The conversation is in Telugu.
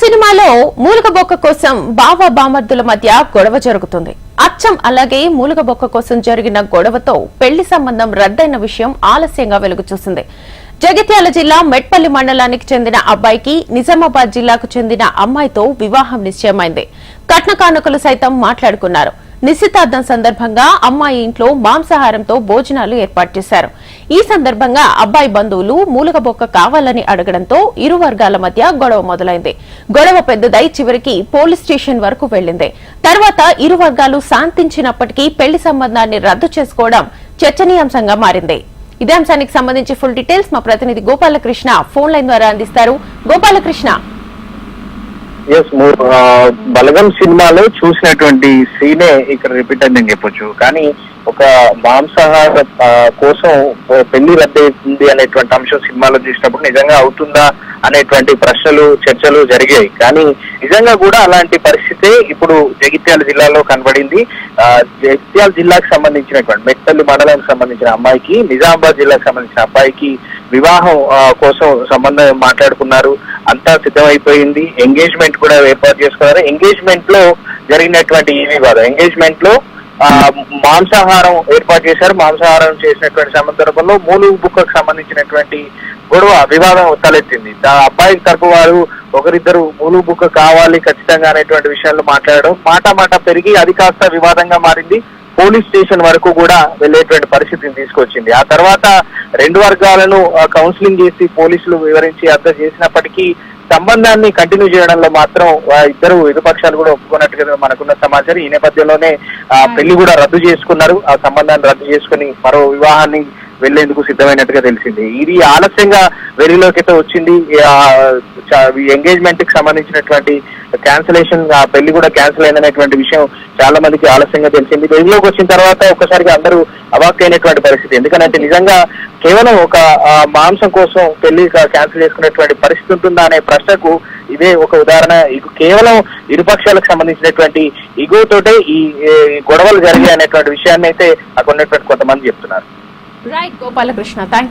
సినిమాలో మూలగబొక్క కోసం బావ బామర్దుల మధ్య గొడవ జరుగుతుంది. అచ్చం అలాగే మూలగబొక్క కోసం జరిగిన గొడవతో పెళ్ళి సంబంధం రద్దయిన విషయం ఆలస్యంగా వెలుగు చూసింది జగిత్యాల జిల్లా మెట్పల్లి మండలానికి చెందిన అబ్బాయికి నిజామాబాద్ జిల్లాకు చెందిన అమ్మాయితో వివాహం నిశ్చయమైంది. కట్న కానుకలు సైతం మాట్లాడుకున్నారు. నిశ్చితార్థం సందర్భంగా అమ్మాయి ఇంట్లో మాంసాహారంతో భోజనాలు ఏర్పాటు చేశారు. ఈ సందర్భంగా అబ్బాయి బంధువులు మూలగబొక్క కావాలని అడగడంతో ఇరు వర్గాల మధ్య గొడవ మొదలైంది. గొడవ పెద్దదై చివరికి పోలీస్ స్టేషన్ వరకు వెళ్ళింది తర్వాత ఇరు వర్గాలు శాంతించినప్పటికీ పెళ్ళి సంబంధాన్ని రద్దు చేసుకోవడం చర్చనీయాంశంగా మారింది. ఇదే అంశానికి సంబంధించి ఫుల్ డీటెయిల్స్ మా ప్రతినిధి గోపాలకృష్ణ ఫోన్ లైన్ ద్వారా అందిస్తారు. గోపాలకృష్ణ ఎస్ బలగం సినిమాలో చూసినటువంటి సీనే ఇక్కడ రిపీట్ అయిందని చెప్పొచ్చు. కానీ ఒక మాంసాహార కోసం పెళ్ళి రద్దయింది అనేటువంటి అంశం సినిమాలో చూసినప్పుడు నిజంగా అవుతుందా అనేటువంటి ప్రశ్నలు చర్చలు జరిగాయి. కానీ నిజంగా కూడా అలాంటి పరిస్థితే ఇప్పుడు జగిత్యాల జిల్లాలో కనబడింది. జగిత్యాల జిల్లాకు సంబంధించినటువంటి మెట్టల్లి మండలానికి సంబంధించిన అమ్మాయికి నిజామాబాద్ జిల్లాకు సంబంధించిన అబ్బాయికి వివాహం కోసం సంబంధం మాట్లాడుకున్నారు. అంతా సిద్ధమైపోయింది. ఎంగేజ్మెంట్ కూడా ఏర్పాటు చేసుకున్నారు. ఎంగేజ్మెంట్లో జరిగినటువంటి ఈ వివాదం ఎంగేజ్మెంట్లో ఆ, మాంసాహారం ఏర్పాటు చేశారు. మాంసాహారం చేసినటువంటి సందర్భంలో మూలు బుక్కకు సంబంధించినటువంటి గొడవ వివాదం తలెత్తింది. అబ్బాయి తరపు వారు ఒకరిద్దరు మూలు బుక్క కావాలి ఖచ్చితంగా అనేటువంటి విషయాల్లో మాట్లాడడం. మాట మాట పెరిగి అది కాస్త వివాదంగా మారింది. పోలీస్ స్టేషన్ వరకు కూడా వెళ్ళేటువంటి పరిస్థితిని తీసుకొచ్చింది. ఆ తర్వాత రెండు వర్గాలను కౌన్సిలింగ్ చేసి పోలీసులు వివరించి అర్థం చేసినప్పటికీ సంబంధాన్ని కంటిన్యూ చేయడంలో మాత్రం ఇద్దరు ఇరుపక్షాలు కూడా ఒప్పుకున్నట్టుగా మనకున్న సమాచారం. ఈ నేపథ్యంలోనే ఆ, పెళ్ళి కూడా రద్దు చేసుకున్నారు. ఆ సంబంధాన్ని రద్దు చేసుకుని మరో వివాహాన్ని వెళ్ళేందుకు సిద్ధమైనట్టుగా తెలిసింది. ఇది ఆలస్యంగా వెలుగులోకి అయితే వచ్చింది. ఎంగేజ్మెంట్కి సంబంధించినటువంటి క్యాన్సిలేషన్ ఆ పెళ్ళి కూడా క్యాన్సిల్ అయిందనేటువంటి విషయం చాలా మందికి ఆలస్యంగా తెలిసింది. పెళ్ళిలోకి వచ్చిన తర్వాత ఒక్కసారిగా అందరూ అవాక్కైనటువంటి పరిస్థితి. ఎందుకంటే నిజంగా కేవలం ఒక మాంసం కోసం పెళ్ళి క్యాన్సిల్ చేసుకునేటువంటి పరిస్థితి ఉంటుందా అనే ప్రశ్నకు ఇదే ఒక ఉదాహరణ. కేవలం ఇరుపక్షాలకు సంబంధించినటువంటి ఇగోతోటే ఈ ఈ గొడవలు జరిగాయి అనేటువంటి విషయాన్ని అయితే అక్కడ ఉన్నటువంటి కొంతమంది చెప్తున్నారు. Right Gopalakrishna thank